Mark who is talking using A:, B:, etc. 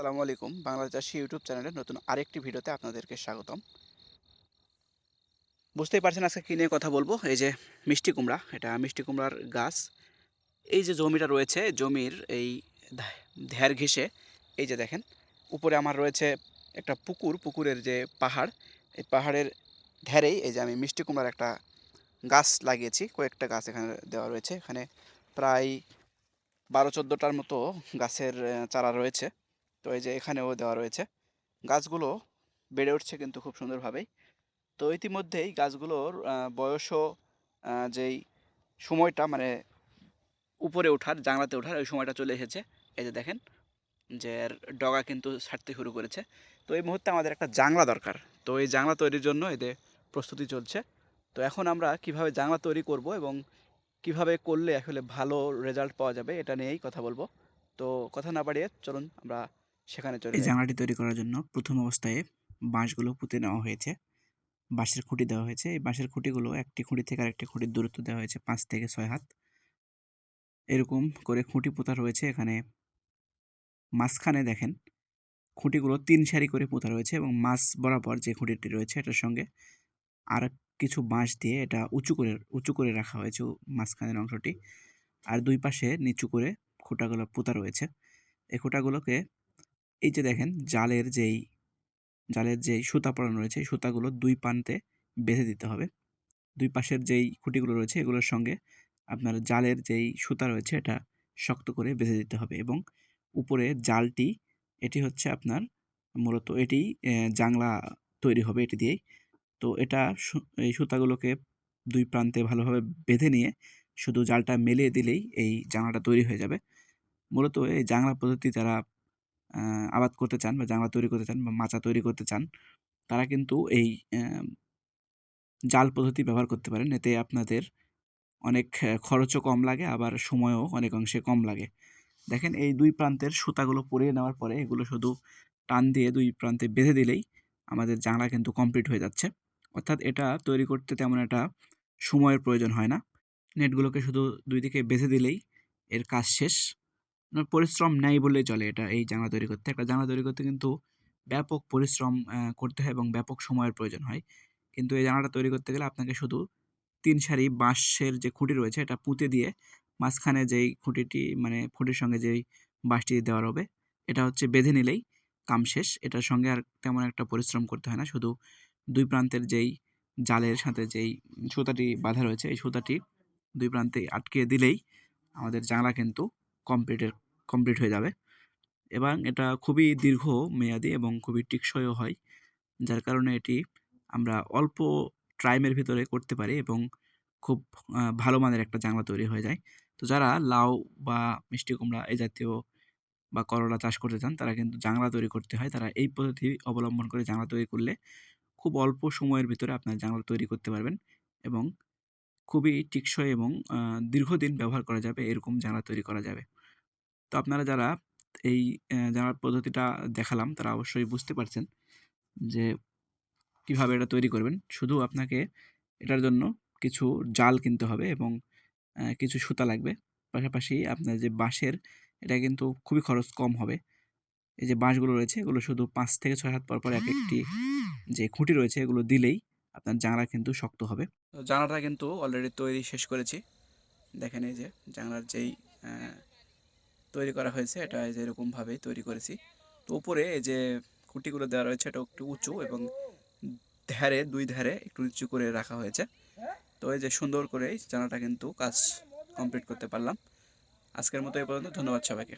A: আসসালামু আলাইকুম। বাংলা চাষি ইউটিউব চ্যানেলে নতুন আরেকটি ভিডিওতে আপনাদেরকে স্বাগতম। বুঝতেই পারছেন আজকে কী নিয়ে কথা বলব? এই যে মিষ্টি কুমড়া, এটা মিষ্টি কুমড়ার গাছ। এই যে জমিটা রয়েছে, জমির এই ধ্যার ঘেঁষে, এই যে দেখেন, উপরে আমার রয়েছে একটা পুকুর, পুকুরের যে পাহাড়, এই পাহাড়ের ধ্যারেই এই যে আমি মিষ্টি কুমড়ার একটা গাছ লাগিয়েছি। কয়েকটা গাছ এখানে দেওয়া রয়েছে। এখানে প্রায় বারো চোদ্দোটার মতো গাছের চারা রয়েছে। তো এই যে এখানেও দেওয়া রয়েছে। গাছগুলো বেড়ে উঠছে কিন্তু খুব সুন্দরভাবেই। তো ইতিমধ্যেই গাছগুলোর বয়সও যেই সময়টা মানে উপরে ওঠার জাংলাতে ওঠার, ওই সময়টা চলে এসেছে। এই যে দেখেন, যে ডগা কিন্তু ছাড়তে শুরু করেছে। তো এই মুহূর্তে আমাদের একটা জাংলা দরকার। তো এই জাংলা তৈরির জন্য এদের প্রস্তুতি চলছে। তো এখন আমরা কীভাবে জাংলা তৈরি করব এবং কীভাবে করলে আসলে ভালো রেজাল্ট পাওয়া যাবে, এটা নিয়েই কথা বলব। তো কথা না বাড়িয়ে চলুন, আমরা সেখানে চলে
B: এই জানলাটি তৈরি করার জন্য প্রথম অবস্থায় বাঁশগুলো পুঁতে নেওয়া হয়েছে। বাঁশের খুঁটি দেওয়া হয়েছে। এই বাঁশের খুঁটিগুলো একটি খুঁটি থেকে আরেকটি খুঁটির দূরত্ব দেওয়া হয়েছে পাঁচ থেকে ছয় হাত। এরকম করে খুঁটি পোতা রয়েছে এখানে। মাঝখানে দেখেন খুঁটিগুলো তিন সারি করে পোতা রয়েছে এবং মাছ বরাবর যে খুঁটিটি রয়েছে এটার সঙ্গে আর কিছু বাঁশ দিয়ে এটা উঁচু করে উঁচু করে রাখা হয়েছে মাঝখানের অংশটি। আর দুই পাশে নিচু করে খুঁটাগুলো পোতা রয়েছে। এই খুঁটাগুলোকে এই যে দেখেন, জালের যেই জালের যেই সুতা পড়ানো রয়েছে সুতাগুলো দুই প্রান্তে বেঁধে দিতে হবে। দুই পাশের যেই খুঁটিগুলো রয়েছে, এগুলোর সঙ্গে আপনার জালের যেই সুতা রয়েছে, এটা শক্ত করে বেঁধে দিতে হবে এবং উপরে জালটি, এটি হচ্ছে আপনার মূলত এটি জাংলা তৈরি হবে এটি দিয়েই। তো এটা এই সুতাগুলোকে দুই প্রান্তে ভালোভাবে বেঁধে নিয়ে শুধু জালটা মেলিয়ে দিলেই এই জাংলাটা তৈরি হয়ে যাবে। মূলত এই জাংলা পদ্ধতি যারা আবাদ করতে চান বা জাংলা তৈরি করতে চান বা মাচা তৈরি করতে চান, তারা কিন্তু এই জাল পদ্ধতি ব্যবহার করতে পারেন। এতে আপনাদের অনেক খরচও কম লাগে, আবার সময়ও অনেক অংশে কম লাগে। দেখেন, এই দুই প্রান্তের সুতাগুলো পরিয়ে নেওয়ার পরে এগুলো শুধু টান দিয়ে দুই প্রান্তে বেঁধে দিলেই আমাদের জাংলা কিন্তু কমপ্লিট হয়ে যাচ্ছে। অর্থাৎ এটা তৈরি করতে তেমন একটা সময়ের প্রয়োজন হয় না। নেটগুলোকে শুধু দুই দিকে বেঁধে দিলেই এর কাজ শেষ। পরিশ্রম নেই বললেই চলে এটা এই জানলা তৈরি করতে। একটা জানলা তৈরি করতে কিন্তু ব্যাপক পরিশ্রম করতে হয় এবং ব্যাপক সময়ের প্রয়োজন হয়। কিন্তু এই জানলাটা তৈরি করতে গেলে আপনাকে শুধু তিন সারি বাঁশের যে খুঁটি রয়েছে এটা পুঁতে দিয়ে মাঝখানে যেই খুঁটিটি মানে খুঁটির সঙ্গে যেই বাঁশটি দেওয়া হবে এটা হচ্ছে বেঁধে নিলেই কাম শেষ। এটার সঙ্গে আর তেমন একটা পরিশ্রম করতে হয় না। শুধু দুই প্রান্তের যেই জালের সাথে যেই সুতাটি বাঁধা রয়েছে, এই সুতাটি দুই প্রান্তে আটকে দিলেই আমাদের জানলা কিন্তু কমপ্লিটের কমপ্লিট হয়ে যাবে। এবং এটা খুবই দীর্ঘ মেয়াদি এবং খুবই টেকসইও হয়, যার কারণে এটি আমরা অল্প টাইমের ভিতরে করতে পারি এবং খুব ভালো মানের একটা জাংলা তৈরি হয়ে যায়। তো যারা লাউ বা মিষ্টি কুমড়া এই জাতীয় বা করলা চাষ করতে চান, তারা কিন্তু জাংলা তৈরি করতে হয়। তারা এই পদ্ধতি অবলম্বন করে জাংলা তৈরি করলে খুব অল্প সময়ের ভিতরে আপনার জাংলা তৈরি করতে পারবেন এবং খুবই টেকসই এবং দীর্ঘদিন ব্যবহার করা যাবে, এরকম জাংলা তৈরি করা যাবে। তো আপনারা যারা এই জানার পদ্ধতিটা দেখালাম, তারা অবশ্যই বুঝতে পারছেন যে কীভাবে এটা তৈরি করবেন। শুধু আপনাকে এটার জন্য কিছু জাল কিনতে হবে এবং কিছু সুতা লাগবে। পাশাপাশি আপনার যে বাঁশের, এটা কিন্তু খুবই খরচ কম হবে। এই যে বাঁশগুলো রয়েছে, এগুলো শুধু পাঁচ থেকে ছয় হাত পর পর এক একটি যে খুঁটি রয়েছে, এগুলো দিলেই আপনার জাংলা কিন্তু শক্ত হবে।
A: জানালাটা কিন্তু অলরেডি তৈরি শেষ করেছি। দেখেন এই যে জানলার যেই তৈরি করা হয়েছে, এটা এই যে এরকমভাবেই তৈরি করেছি। তো উপরে এই যে খুঁটিগুলো দেওয়া রয়েছে, এটা একটু উঁচু এবং ধারে দুই ধারে একটু উঁচু করে রাখা হয়েছে। তো এই যে সুন্দর করে জানাটা কিন্তু কাজ কমপ্লিট করতে পারলাম। আজকের মতো এই পর্যন্ত, ধন্যবাদ সবাইকে।